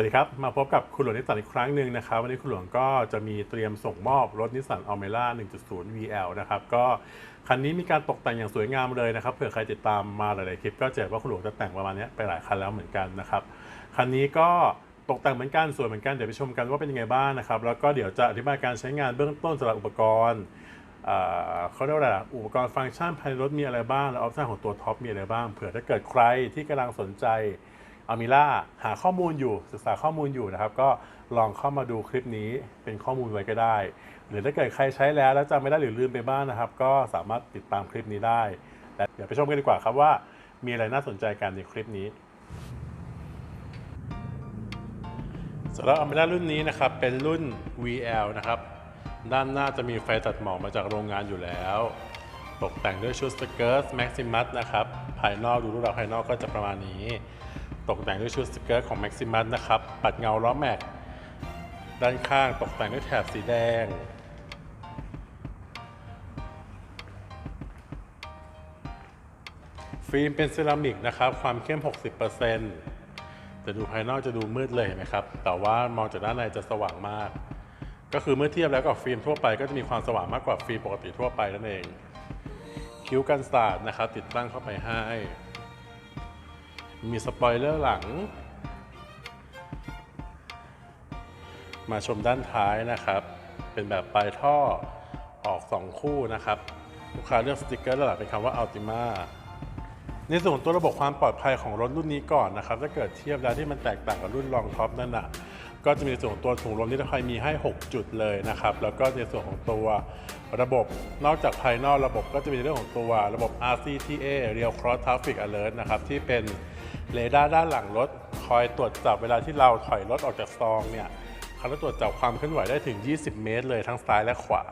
วัสดีครับ มาพบกับคุณหลวงนิสสันอีกครั้งหนึ่งนะครับ วันนี้คุณหลวงก็จะมีเตรียมส่งมอบรถนิสสันอัลเมล่า1.0 VL นะครับ ก็คันนี้มีการตกแต่งอย่างสวยงามเลยนะครับ เผื่อใครติดตามมาหลายๆคลิป ก็จะเห็นว่าคุณหลวงจะแต่งประมาณนี้ไปหลายคันแล้วเหมือนกันนะครับ คันนี้ก็ตกแต่งเหมือนกันสวยเหมือนกัน เดี๋ยวไปชมกันว่าเป็นยังไงบ้างนะครับ แล้วก็เดี๋ยวจะอธิบายการใช้งานเบื้องต้นสำหรับอุปกรณ์เขาเรียกว่าอะไรอุปกรณ์ฟังก์ชันภายในรถมีอะไรบ้าง และออปชันของตัวท็อปมีอะไรบ้าง เผื่อถ้าเกิดใครที่กำลังสนใจ อามิล่าหาข้อมูลอยู่ศึกษาข้อมูลอยู่นะครับ ก็ลองเข้ามาดูคลิปนี้เป็นข้อมูลไว้ก็ได้ หรือถ้าเกิดใครใช้แล้วแล้วจำไม่ได้หรือลืมไปบ้างนะครับ ก็สามารถติดตามคลิปนี้ได้แต่เดี๋ยวไปชมกันดีกว่าครับว่ามีอะไรน่าสนใจกันในคลิปนี้สำหรับอเมร่ารุ่นนี้นะครับเป็นรุ่น VL นะครับด้านหน้าจะมีไฟตัดหมอกมาจากโรงงานอยู่แล้ว ตกแต่งด้วยชุดสเกิร์ต Maximus นะครับภายนอกดูรูปลักษณ์ภายนอกก็จะประมาณนี้ ตกแต่งด้วยชุดสเกิร์ตของ Maximus นะครับ ปัดเงาล้อแม็ก ด้านข้างตกแต่งด้วยแถบสีแดง ฟิล์มเป็นเซรามิกนะครับ ความเข้ม 60%แต่ดูภายนอกจะดูมืดเลยเห็นไหมครับ แต่ว่ามองจากด้านในจะสว่างมาก ก็คือเมื่อเทียบแล้วกับฟิล์มทั่วไปก็จะมีความสว่างมากกว่าฟิล์มปกติทั่วไปนั่นเอง คิ้วกันสาดนะครับ ติดตั้งเข้าไปให้ มีสปอยเลอร์หลัง มาชมด้านท้ายนะครับ เป็นแบบปลายท่อออก 2 คู่นะครับ ลูกค้าเลือกสติกเกอร์หลังเป็นคำว่า Ultima ในส่วนตัวระบบความปลอดภัยของรถรุ่นนี้ก่อนนะครับ ถ้าเกิดเทียบแล้วที่มันแตกต่างกับรุ่นรองท็อปนั่นน่ะก็จะมีในส่วนตัวถุงลมนิรภัยมีให้ 6 จุดเลยนะครับ แล้วก็ในส่วนของตัวระบบนอกจากภายนอกระบบก็จะมีเรื่องของตัวระบบ RCTA Real Cross Traffic Alert นะครับ ที่เป็น เรดาร์ด้านหลังรถ คอยตรวจจับเวลาที่เราถอยรถออกจากซองเนี่ยเขาจะตรวจจับความเคลื่อนไหวได้ถึง 20 เมตร เลยทั้งซ้ายและขวา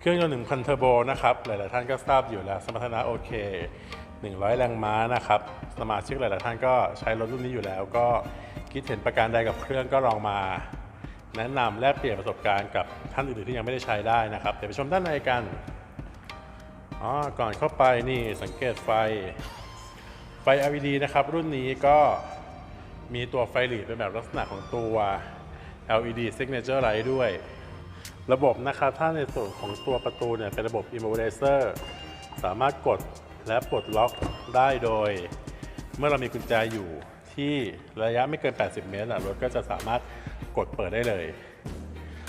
เครื่องยนต์1,000เทอร์โบนะครับ หลาย ๆ ท่านก็ทราบอยู่แล้ว สมรรถนะโอเค 100 แรงม้านะครับ สมาชิกหลาย ๆ ท่านก็ใช้รถรุ่นนี้อยู่แล้ว ก็คิดเห็นประการใดกับเครื่องก็ลองมา แนะนำแลกเปลี่ยนประสบการณ์กับท่านอื่น ๆ ที่ยังไม่ได้ใช้ได้นะครับ เดี๋ยวไปชมด้านในกัน อ๋อ ก่อนเข้าไปนี่สังเกตไฟ ไฟ LED นะครับ รุ่นนี้ก็มีตัวไฟหลีดเป็นแบบลักษณะของตัว LED Signature Light ด้วย ระบบนะครับถ้าในส่วนของตัวประตูเนี่ยเป็นระบบ Immobilizer สามารถกดและปลดล็อกได้โดย เมื่อเรามีกุญแจอยู่ที่ระยะไม่เกิน 80 เมตรรถก็จะสามารถกดเปิดได้เลย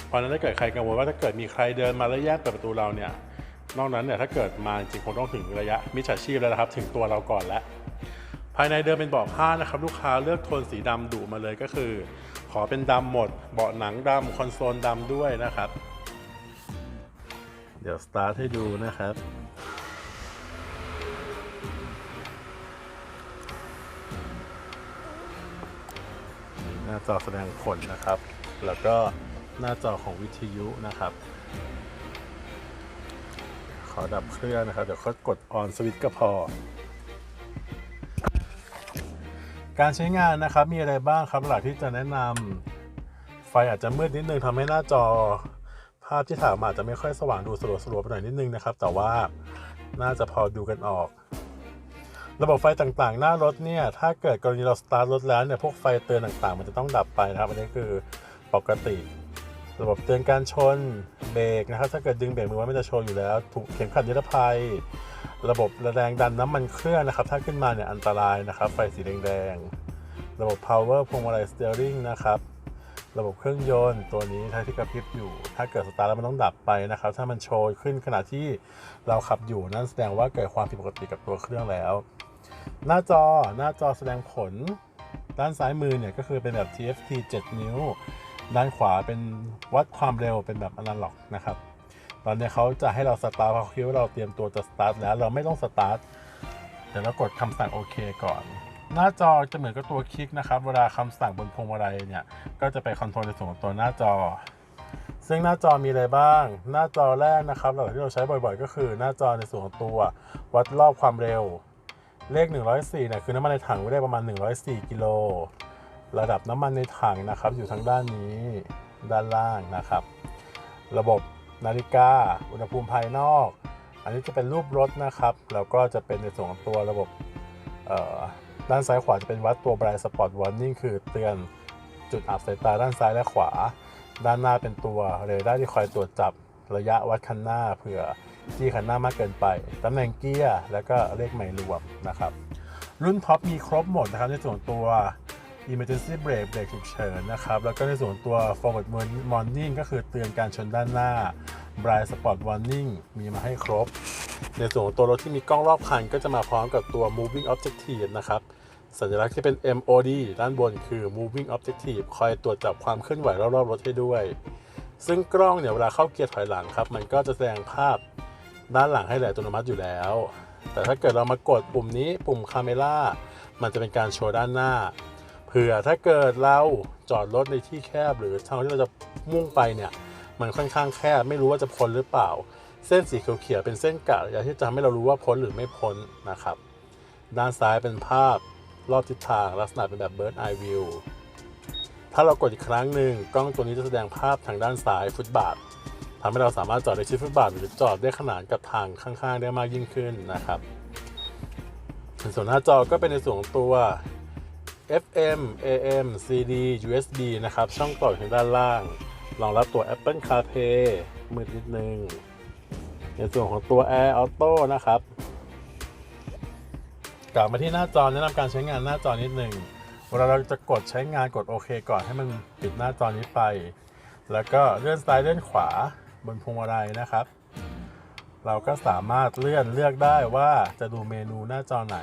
เพราะฉะนั้นถ้าเกิดใครกังวลว่าถ้าเกิดมีใครเดินมาแล้วแย่งเปิดประตูเราเนี่ยนอกนั้นเนี่ยถ้าเกิดมาจริงคงต้องถึงระยะมิจฉาชีพแล้วนะครับ ถึงตัวเราก่อนแล้ว ภายในเดิมเป็นเบาะผ้านะครับลูกค้าเลือกโทนสีดำดุมาเลยก็คือ ขอเป็นดำหมด เบาะหนังดำคอนโซลดำด้วยนะครับ เดี๋ยวสตาร์ทให้ดูนะครับหน้าจอแสดงผลนะครับ แล้วก็หน้าจอของวิทยุนะครับ ขอดับเครื่องนะครับ เดี๋ยวเขากดออนสวิตช์ก็พอ การใช้งานนะครับมีอะไรบ้างครับหลักที่จะแนะนำไฟอาจจะมืดนิดนึงทำให้หน้าจอ ภาพที่ถ่ายมาอาจจะไม่ค่อยสว่างดูสลัวๆไปหน่อยนิดนึงนะครับ แต่ว่าน่าจะพอดูกันออก ระบบไฟต่างๆ หน้ารถเนี่ย ถ้าเกิดกรณีเราสตาร์ทรถแล้วเนี่ยพวกไฟเตือนต่างๆ มันจะต้องดับไปนะครับ อันนี้คือปกติ ระบบเตือนการชนเบรกนะครับ ถ้าเกิดดึงเบรกมือไว้มันจะโชว์อยู่แล้ว ถูกเข็มขัดนิรภัย ระบบระแรงดันน้ำมันเครื่องนะครับ ถ้าขึ้นมาเนี่ยอันตรายนะครับ ไฟสีแดงๆ ระบบ power พวงมาลัย steering นะครับ ระบบเครื่องยนต์ตัวนี้ท้ายที่กระพริบอยู่ ถ้าเกิดสตาร์ทแล้วมันต้องดับไปนะครับ ถ้ามันโชว์ขึ้นขณะที่เราขับอยู่นั่นแสดงว่าเกิดความผิดปกติกับตัวเครื่องแล้ว หน้าจอหน้าจอแสดงผล ด้านซ้ายมือเนี่ยก็คือเป็นแบบ TFT 7 นิ้ว ด้านขวาเป็นวัดความเร็วเป็นแบบอนาล็อกนะครับ ตอนนี้เขาจะให้เราสตาร์ทเพอคิดว่าเราเตรียมตัวจะสตาร์ทแล้ว เราไม่ต้องสตาร์ทเดี๋ยวเรากดคำสั่งโอเคก่อน หน้าจอจะเหมือนกับตัวคลิกนะครับ เวลาคำสั่งบนพวงมาลัยเนี่ย ก็จะไปคอนโทรลในส่วนของตัวหน้าจอ ซึ่งหน้าจอมีอะไรบ้าง หน้าจอแรกนะครับหลักที่เราใช้บ่อยๆ ก็คือหน้าจอในส่วนของตัววัดรอบความเร็ว เลข 104เนี่ยคือน้ำมันในถังไว้ได้ประมาณ 104 กิโล ระดับน้ำมันในถังนะครับ อยู่ทางด้านนี้ด้านล่างนะครับ ระบบ นาฬิกา อุณหภูมิภายนอก อันนี้จะเป็นรูปรถนะครับ แล้วก็จะเป็นในส่วนของตัวระบบด้านซ้ายขวาจะเป็นวัดตัว blind spot warning คือเตือนจุดอับสายตาด้านซ้ายและขวา ด้านหน้าเป็นตัวเรดาร์ที่คอยตรวจจับระยะวัดคันหน้าเผื่อที่คันหน้ามากเกินไป ตำแหน่งเกียร์ แล้วก็เลขหมายรวมนะครับ รุ่นท็อปมีครบหมดนะครับในส่วนตัว emergency brake เบรกฉุกเฉินนะครับ แล้วก็ในส่วนตัว forward warning ก็คือเตือนการชนด้านหน้า blind spot warning มีมาให้ครบ ในส่วนของตัวรถที่มีกล้องรอบคันก็จะมาพร้อมกับตัว moving objective นะครับ สัญลักษณ์ที่เป็น MOD ด้านบนคือ moving objective คอยตรวจจับความเคลื่อนไหวรอบๆรถให้ด้วย ซึ่งกล้องเนี่ยเวลาเข้าเกียร์ถอยหลังครับ มันก็จะแสดงภาพด้านหลังให้แหลอัตโนมัติอยู่แล้ว แต่ถ้าเกิดเรามากดปุ่มนี้ปุ่มคาเมล่ามันจะเป็นการโชว์ด้านหน้า เผื่อถ้าเกิดเราจอดรถในที่แคบ หรือทางที่เราจะมุ่งไปเนี่ยมันค่อนข้างแคบไม่รู้ว่าจะพ้นหรือเปล่า เส้นสีเขียวๆเป็นเส้นกะระยะที่จะทำให้เรารู้ว่าพ้นหรือไม่พ้นนะครับ ด้านซ้ายเป็นภาพรอบทิศทางลักษณะเป็นแบบ bird eye view ถ้าเรากดอีกครั้งหนึ่งกล้องตัวนี้จะแสดงภาพทางด้านซ้ายฟุตบาททำให้เราสามารถจอดในชิดฟุตบาทหรือจอดได้ขนานกับทางข้างๆ ได้มากยิ่งขึ้นนะครับส่วนหน้าจอก็เป็นในส่วนของตัว FM AM CD USB นะครับ ช่องต่อทางด้านล่างรองรับตัว Apple CarPlay มืดนิดนึง ในส่วนของตัว Air Auto นะครับ กลับมาที่หน้าจอแนะนำการใช้งานหน้าจอนิดหนึ่งเวลาเราจะกดใช้งานกดโอเคก่อนให้มันปิดหน้าจอนี้ไป แล้วก็เลื่อนซ้ายเลื่อนขวาบนพวงมาลัยนะครับ เราก็สามารถเลื่อนเลือกได้ว่าจะดูเมนูหน้าจอไหน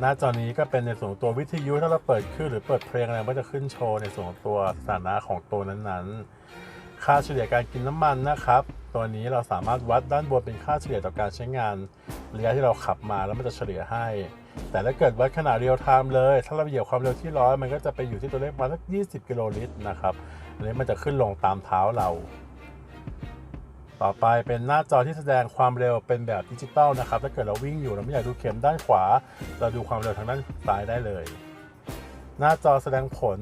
หน้าจอนี้ก็เป็นในส่วนตัววิทยุถ้าเราเปิดขึ้นหรือเปิดเพลงอะไรมันก็จะขึ้นโชว์ในส่วนของตัวสถานะของตัวนั้นๆ ค่าเฉลี่ยการกินน้ำมันนะครับ ตัวนี้เราสามารถวัดด้านบนเป็นค่าเฉลี่ยต่อการใช้งานระยะที่เราขับมาแล้วมันจะเฉลี่ยให้ แต่ถ้าเกิดวัดขนาดเรียลไทม์เลย ถ้าเราเหยียบความเร็วที่ร้อยมันก็จะไปอยู่ที่ตัวเลขประมาณสัก 20 กิโลลิตรนะครับอันนี้มันจะขึ้นลงตามเท้าเรา ต่อไปเป็นหน้าจอที่แสดงความเร็วเป็นแบบดิจิตอลนะครับ ถ้าเกิดเราวิ่งอยู่เราไม่อยากดูเข็มด้านขวา เราดูความเร็วทางด้านซ้ายได้เลย หน้าจอแสดงผล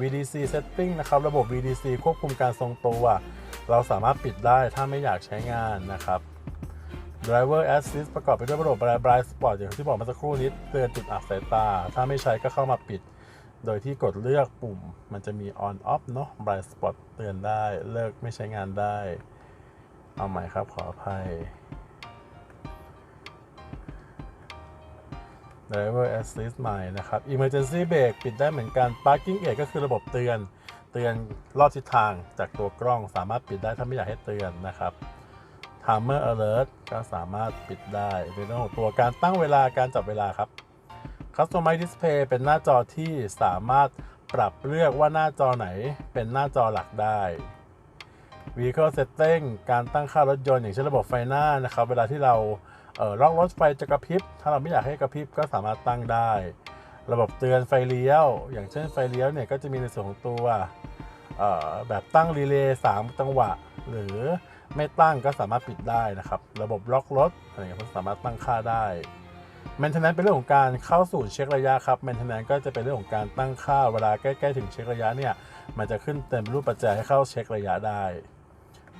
VDC setting นะครับ ระบบ VDC ควบคุมการทรงตัว เราสามารถปิดได้ถ้าไม่อยากใช้งานนะครับ Driver Assist ประกอบไปด้วยระบบ Blind Spot อย่างที่บอกเมาสักครู่นี้เตือนจุดอับสายตา ถ้าไม่ใช้ก็เข้ามาปิด โดยที่กดเลือกปุ่ม มันจะมี on off เนาะ Blind Spot เตือนได้ เลิกไม่ใช้งานได้ เอาใหม่ครับขออภัย Driver Assist ใหม่นะครับ Emergency Brake ปิดได้เหมือนกัน Parking Aid ก็คือระบบเตือน เตือนรอบทิศทางจากตัวกล้องสามารถปิดได้ถ้าไม่อยากให้เตือนนะครับ Timer Alert ก็สามารถปิดได้ในเรื่องของตัวการตั้งเวลาการจับเวลาครับ Customize Display เป็นหน้าจอที่สามารถปรับเลือกว่าหน้าจอไหนเป็นหน้าจอหลักได้ Vehicle Setting การตั้งค่ารถยนต์อย่างเช่นระบบไฟหน้านะครับเวลาที่เราเอ่อล็อกรถไฟจะกระพริบ ถ้าเราไม่อยากให้กระพริบก็สามารถตั้งได้ ระบบเตือนไฟเลี้ยว อย่างเช่นไฟเลี้ยวเนี่ยก็จะมีในส่วนของตัวเอ่อแบบตั้งรีเลย์3จังหวะ หรือไม่ตั้งก็สามารถปิดได้นะครับ ระบบล็อกรถอะไรเงี้ยก็สามารถตั้งค่าได้ maintenance เป็นเรื่องของการเข้าสู่เช็คระยะครับ maintenance ก็จะเป็นเรื่องของการตั้งค่าเวลาใกล้ ๆ ถึงเช็คระยะเนี่ยมันจะขึ้นเต็มรูปปัจจัยให้เข้าเช็คระยะได้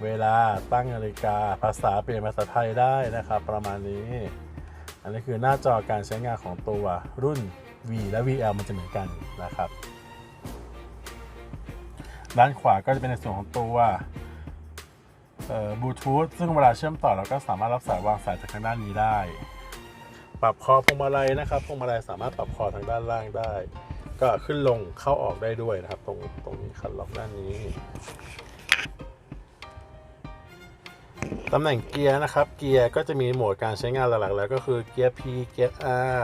เวลาตั้งนาฬิกาภาษาเปลี่ยนภาษาไทยได้นะครับ ประมาณนี้ อันนี้คือหน้าจอการใช้งานของตัวรุ่น V และ VL มันจะเหมือนกันนะครับ ด้านขวาก็จะเป็นในส่วนของตัวบลูทูธซึ่งเวลาเชื่อมต่อเราก็สามารถรับสายวางสายจากทางด้านนี้ได้ ปรับคอพวงมาลัยนะครับพวงมาลัยสามารถปรับคอทางด้านล่างได้ ก็ขึ้นลงเข้าออกได้ด้วยนะครับ ตรงตรงนี้คันล็อกด้านนี้ ตำแหน่งเกียร์นะครับ เกียร์ก็จะมีโหมดการใช้งานหลักๆแล้วก็คือเกียร์ P เกียร์ R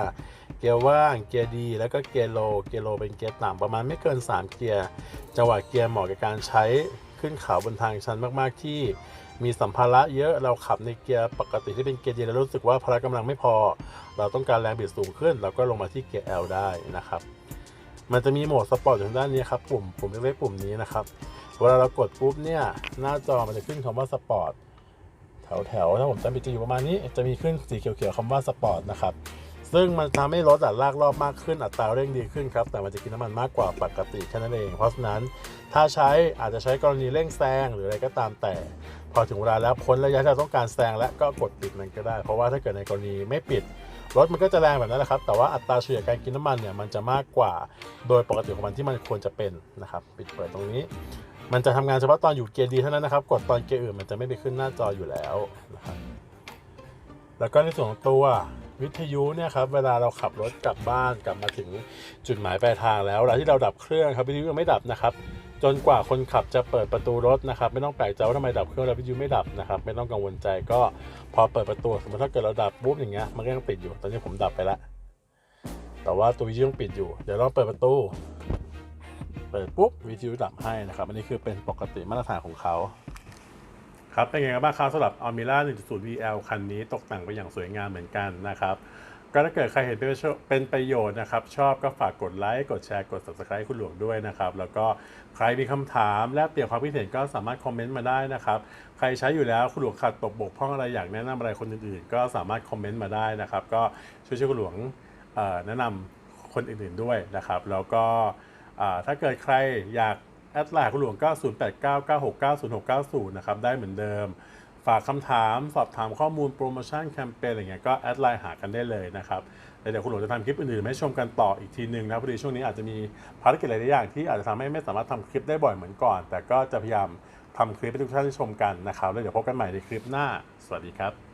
เกียร์ว่าง เกียร์ D แล้วก็เกียร์โล เกียร์โลเป็นเกียร์ต่ำประมาณไม่เกิน 3 เกียร์จังหวะเกียร์เหมาะกับการใช้ขึ้นเขาบนทางชันมากๆที่มีสัมภาระเยอะเราขับในเกียร์ปกติที่เป็นเกียร์ดีแล้วรู้สึกว่าพละกำลังไม่พอ เราต้องการแรงบิดสูงขึ้น เราก็ลงมาที่เกียร์ L ได้นะครับ มันจะมีโหมดสปอร์ตอยู่ทางด้านนี้ครับปุ่มปุ่มเล็กๆปุ่มนี้นะครับ เวลาเรากดปุ๊บเนี่ยหน้าจอมันจะขึ้นคำว่าสปอร์ต แถวๆถ้าผมจำผิดจะอยู่ประมาณนี้ จะมีขึ้นสีเขียวๆคำว่าสปอร์ตนะครับซึ่งมันทำให้รถอัดลากรอบมากขึ้นอัตราเร่งดีขึ้นครับ แต่มันจะกินน้ำมันมากกว่าปกติแค่นั้นเอง เพราะฉะนั้นถ้าใช้อาจจะใช้กรณีเร่งแซงหรืออะไรก็ตามแต่ พอถึงเวลาแล้วพ้นระยะที่เราต้องการแซงแล้วก็กดปิดมันก็ได้ เพราะว่าถ้าเกิดในกรณีไม่ปิด รถมันก็จะแรงแบบนั้นแหละครับ แต่ว่าอัตราเฉลี่ยการกินน้ำมันเนี่ยมันจะมากกว่า โดยปกติของมันที่มันควรจะเป็นนะครับ ปิดเปิดตรงนี้ มันจะทำงานเฉพาะตอนอยู่เกียร์ดีเท่านั้นนะครับ กดตอนเกียร์อื่นมันจะไม่ไปขึ้นหน้าจออยู่แล้วนะครับแล้วก็ในส่วนของตัววิทยุเนี่ยครับเวลาเราขับรถกลับบ้านกลับมาถึงจุดหมายปลายทางแล้วเวลาที่เราดับเครื่องครับวิทยุยังไม่ดับนะครับ จนกว่าคนขับจะเปิดประตูรถนะครับ ไม่ต้องแปลกใจว่าทำไมดับเครื่องแล้ววิทยุไม่ดับนะครับ ไม่ต้องกังวลใจก็พอเปิดประตูสมมติถ้าเกิดเราดับปุ๊บอย่างเงี้ยมันก็ยังติดอยู่ ตอนนี้ผมดับไปแล้วแต่ว่าตัววิทยุยังปิดอยู่ เดี๋ยวลองเปิดประตู เปิดปุ๊บวิทยุดับให้นะครับ อันนี้คือเป็นปกติมาตรฐานของเขาครับเป็นไงกันบ้างครับสำหรับ Almira 1.0 VL คันนี้ตกแต่งไปอย่างสวยงามเหมือนกันนะครับก็ถ้าเกิดใครเห็นเป็นประโยชน์นะครับ ชอบก็ฝากกดไลค์ กดแชร์ กด subscribe คุณหลวงด้วยนะครับ แล้วก็ใครมีคำถามและเปลี่ยนความคิดเห็นก็สามารถคอมเมนต์มาได้นะครับ ใครใช้อยู่แล้วคุณหลวงขาดตกบกพร่องอะไรอยากแนะนำอะไรคนอื่นๆ ก็สามารถคอมเมนต์มาได้นะครับ ก็ช่วยช่วยคุณหลวงแนะนำคนอื่นๆด้วยนะครับ แล้วก็ ถ้าเกิดใครอยากแอดไลน์คุณหลวงก็ 0899690690นะครับ ได้เหมือนเดิม ฝากคำถาม สอบถามข้อมูลโปรโมชั่นแคมเปญอะไรเงี้ยก็แอดไลน์หากันได้เลยนะครับแล้วเดี๋ยวคุณหลวงจะทำคลิปอื่นๆให้ชมกันต่ออีกทีหนึ่งนะพอดีช่วงนี้อาจจะมีภารกิจหลายอย่างที่อาจจะทำให้ไม่สามารถทำคลิปได้บ่อยเหมือนก่อน แต่ก็จะพยายามทำคลิปให้ทุกท่านได้ชมกันนะครับแล้วเดี๋ยวพบกันใหม่ในคลิปหน้า สวัสดีครับ